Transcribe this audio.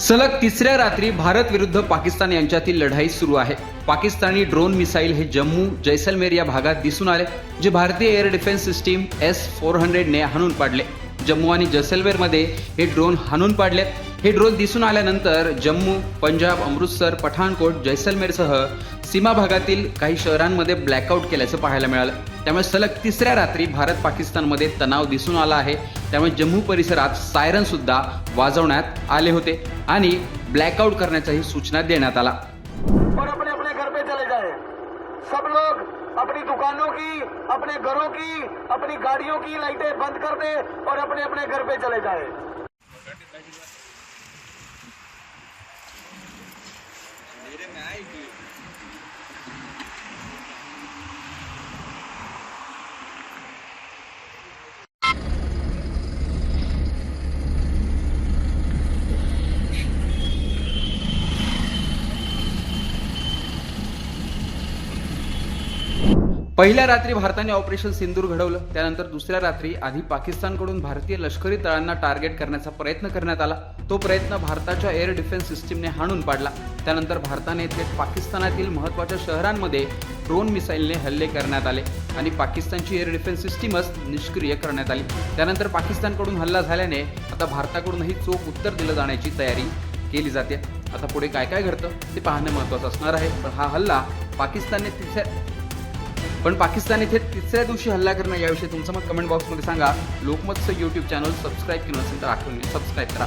सलग तिसऱ्या रात्री भारत विरुद्ध पाकिस्तान यांच्यातील लढाई सुरू आहे. पाकिस्तानी ड्रोन मिसाईल हे जम्मू जैसलमेर या भागात दिसून आले जे भारतीय air defence system S four हंड्रेडने हाणून पाडले. जम्मू आणि जैसलमेरमध्ये हे ड्रोन हाणून पाडलेत हे ड्रोन दिसून आल्यानंतर जम्मू पंजाब अमृतसर पठाणकोट जैसलमेरसह सीमा भागातील काही शहरांमध्ये ब्लॅकआउट केल्याचं पाहायला मिळालं. त्यामुळे सलग तिसऱ्या रात्री भारत पाकिस्तानमध्ये तणाव दिसून आला आहे. त्यामुळे जम्मू परिसरात सायरन सुद्धा वाजवण्यात आले होते आणि ब्लॅकआउट करण्याचाही सूचना देण्यात आला. और अपने अपने घर पे चले सब लोग अपनी दुकानों की अपने घरों की अपनी गाड़ियों की लाइटें बंद कर दे और अपने अपने घर पे चले जाए। पहिल्या रात्री भारताने ऑपरेशन सिंदूर घडवलं त्यानंतर दुसऱ्या रात्री आधी पाकिस्तानकडून भारतीय लष्करी तळांना टार्गेट करण्याचा प्रयत्न करण्यात आला. तो प्रयत्न भारताच्या एअर डिफेन्स सिस्टीमने हाणून पाडला. त्यानंतर भारताने थेट पाकिस्तानातील महत्त्वाच्या शहरांमध्ये ड्रोन मिसाईलने हल्ले करण्यात आले आणि पाकिस्तानची एअर डिफेन्स सिस्टीमच निष्क्रिय करण्यात आली. त्यानंतर पाकिस्तानकडून हल्ला झाल्याने आता भारताकडूनही चोख उत्तर दिलं जाण्याची तयारी केली जाते. आता पुढे काय काय घडतं ते पाहणं महत्त्वाचं असणार आहे. पण हा हल्ला पाकिस्तानने तिथे पण पाकिस्तान येथे तिसऱ्या दिवशी हल्ला करणं याविषयी तुमचं मत कमेंट बॉक्समध्ये सांगा. लोकमतचं यूट्यूब चॅनल सबस्क्राईब केलं नसेल तर आठवणी सबस्क्राईब करा.